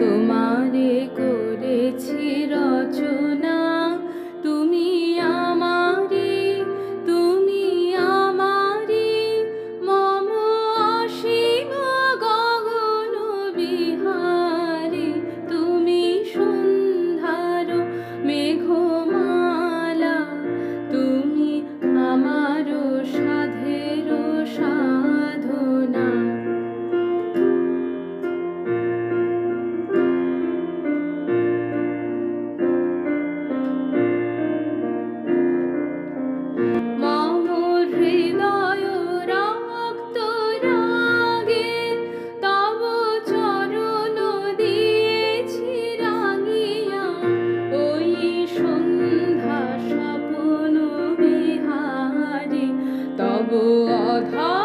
তোমারে করেছি রচনা। তুমি আমারি তুমি আমারি মম অসীম গগন বিহারি। তুমি সন্ধ্যার মেঘমালা Oh, Aghar.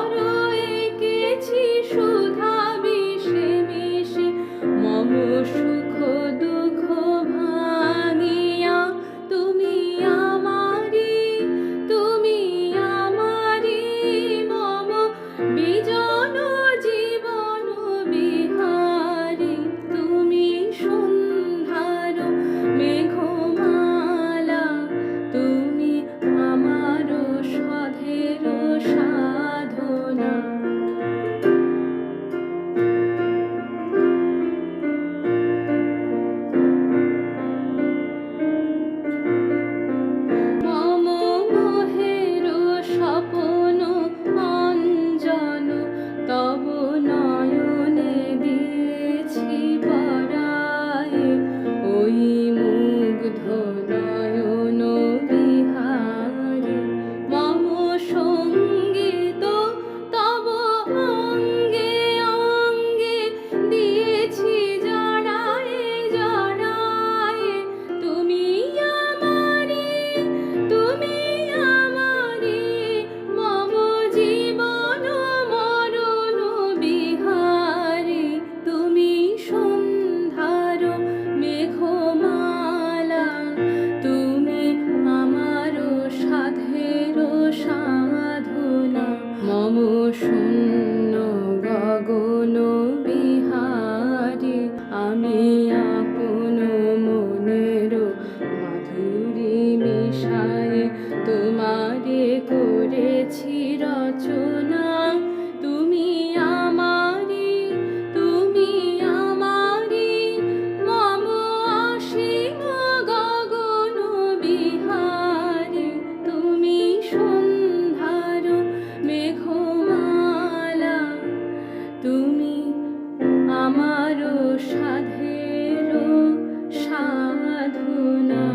শূন্য গগন বিহারে আমি আপন মনের মাধুরী মিশায় তোমারে করেছি রচনা। তুমি আমারও সাধেরও সাধনা।